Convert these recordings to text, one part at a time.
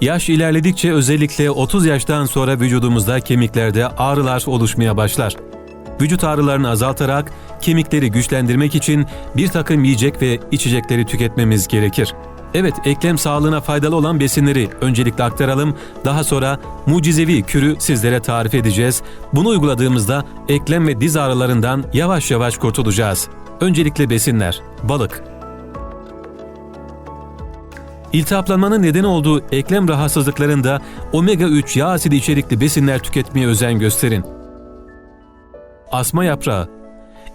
Yaş ilerledikçe özellikle 30 yaştan sonra vücudumuzda kemiklerde ağrılar oluşmaya başlar. Vücut ağrılarını azaltarak kemikleri güçlendirmek için bir takım yiyecek ve içecekleri tüketmemiz gerekir. Evet, eklem sağlığına faydalı olan besinleri öncelikle aktaralım. Daha sonra mucizevi kürü sizlere tarif edeceğiz. Bunu uyguladığımızda eklem ve diz ağrılarından yavaş yavaş kurtulacağız. Öncelikle besinler. Balık. İltihaplanmanın neden olduğu eklem rahatsızlıklarında omega-3 yağ asidi içerikli besinler tüketmeye özen gösterin. Asma yaprağı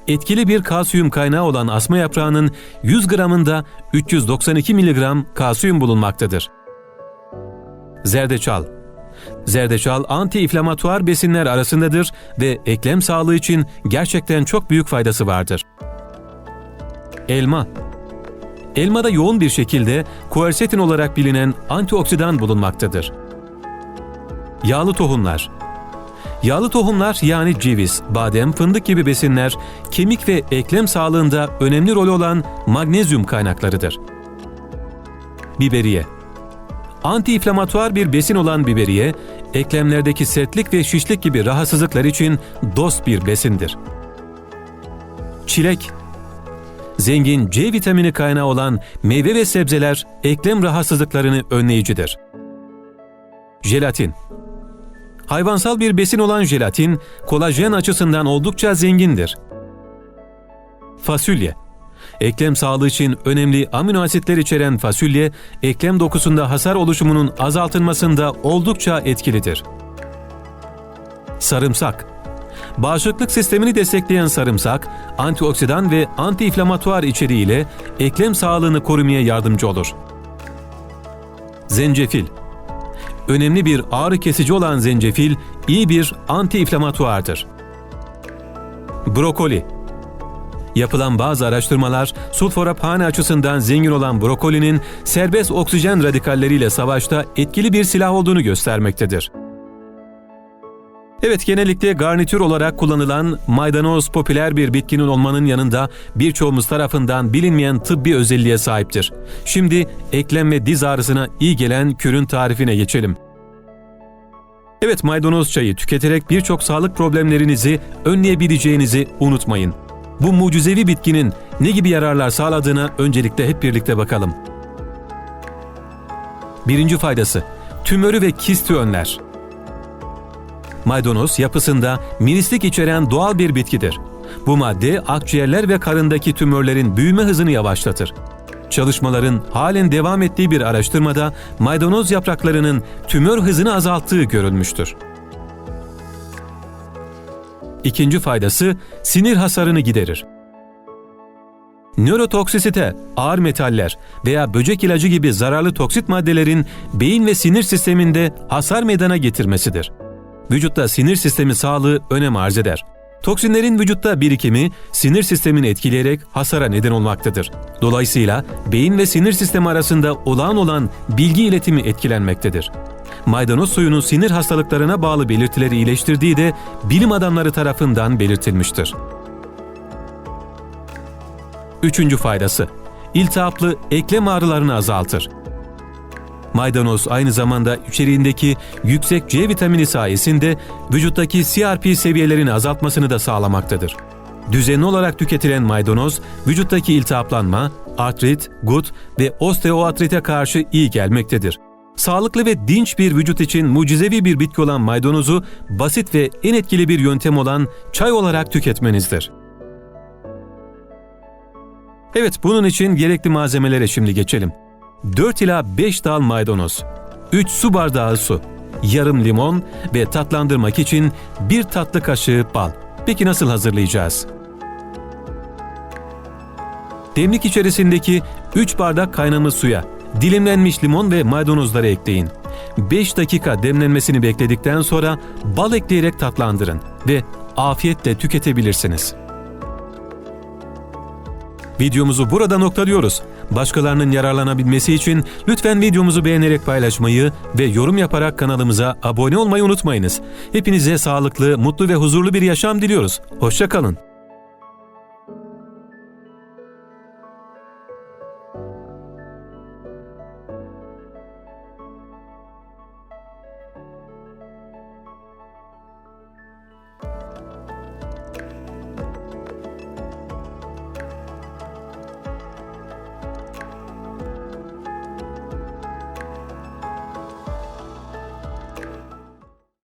Etkili bir kalsiyum kaynağı olan asma yaprağının 100 gramında 392 mg kalsiyum bulunmaktadır. Zerdeçal Zerdeçal anti-inflamatuar besinler arasındadır ve eklem sağlığı için gerçekten çok büyük faydası vardır. Elma Elmada yoğun bir şekilde kuersetin olarak bilinen antioksidan bulunmaktadır. Yağlı tohumlar Yağlı tohumlar yani ceviz, badem, fındık gibi besinler kemik ve eklem sağlığında önemli rol olan magnezyum kaynaklarıdır. Biberiye Anti-inflamatuar bir besin olan biberiye, eklemlerdeki sertlik ve şişlik gibi rahatsızlıklar için dost bir besindir. Çilek Zengin C vitamini kaynağı olan meyve ve sebzeler eklem rahatsızlıklarını önleyicidir. Jelatin Hayvansal bir besin olan jelatin, kolajen açısından oldukça zengindir. Fasulye Eklem sağlığı için önemli amino asitler içeren fasulye, eklem dokusunda hasar oluşumunun azaltılmasında oldukça etkilidir. Sarımsak Bağışıklık sistemini destekleyen sarımsak, antioksidan ve antiinflamatuar içeriğiyle eklem sağlığını korumaya yardımcı olur. Zencefil Önemli bir ağrı kesici olan zencefil iyi bir antiinflamatuardır. Brokoli Yapılan bazı araştırmalar sulforaphane açısından zengin olan brokolinin serbest oksijen radikalleriyle savaşta etkili bir silah olduğunu göstermektedir. Evet genellikle garnitür olarak kullanılan maydanoz popüler bir bitkinin olmanın yanında birçoğumuz tarafından bilinmeyen tıbbi özelliğe sahiptir. Şimdi eklem ve diz ağrısına iyi gelen kürün tarifine geçelim. Evet maydanoz çayı tüketerek birçok sağlık problemlerinizi önleyebileceğinizi unutmayın. Bu mucizevi bitkinin ne gibi yararlar sağladığına öncelikle hep birlikte bakalım. Birinci faydası, tümörü ve kisti önler. Maydanoz yapısında minislik içeren doğal bir bitkidir. Bu madde akciğerler ve karındaki tümörlerin büyüme hızını yavaşlatır. Çalışmaların halen devam ettiği bir araştırmada maydanoz yapraklarının tümör hızını azalttığı görülmüştür. İkinci faydası sinir hasarını giderir. Nörotoksisite, ağır metaller veya böcek ilacı gibi zararlı toksit maddelerin beyin ve sinir sisteminde hasar meydana getirmesidir. Vücutta sinir sistemi sağlığı önem arz eder. Toksinlerin vücutta birikimi sinir sistemini etkileyerek hasara neden olmaktadır. Dolayısıyla beyin ve sinir sistemi arasında olağan olan bilgi iletimi etkilenmektedir. Maydanoz suyunun sinir hastalıklarına bağlı belirtileri iyileştirdiği de bilim adamları tarafından belirtilmiştir. Üçüncü faydası, iltihaplı eklem ağrılarını azaltır. Maydanoz aynı zamanda içeriğindeki yüksek C vitamini sayesinde vücuttaki CRP seviyelerini azaltmasını da sağlamaktadır. Düzenli olarak tüketilen maydanoz, vücuttaki iltihaplanma, artrit, gut ve osteoartrite karşı iyi gelmektedir. Sağlıklı ve dinç bir vücut için mucizevi bir bitki olan maydanozu basit ve en etkili bir yöntem olan çay olarak tüketmenizdir. Evet bunun için gerekli malzemelere şimdi geçelim. 4 ila 5 dal maydanoz, 3 su bardağı su, yarım limon ve tatlandırmak için 1 tatlı kaşığı bal. Peki nasıl hazırlayacağız? Demlik içerisindeki 3 bardak kaynamış suya dilimlenmiş limon ve maydanozları ekleyin. 5 dakika demlenmesini bekledikten sonra bal ekleyerek tatlandırın ve afiyetle tüketebilirsiniz. Videomuzu burada noktalıyoruz. Başkalarının yararlanabilmesi için lütfen videomuzu beğenerek paylaşmayı ve yorum yaparak kanalımıza abone olmayı unutmayınız. Hepinize sağlıklı, mutlu ve huzurlu bir yaşam diliyoruz. Hoşçakalın.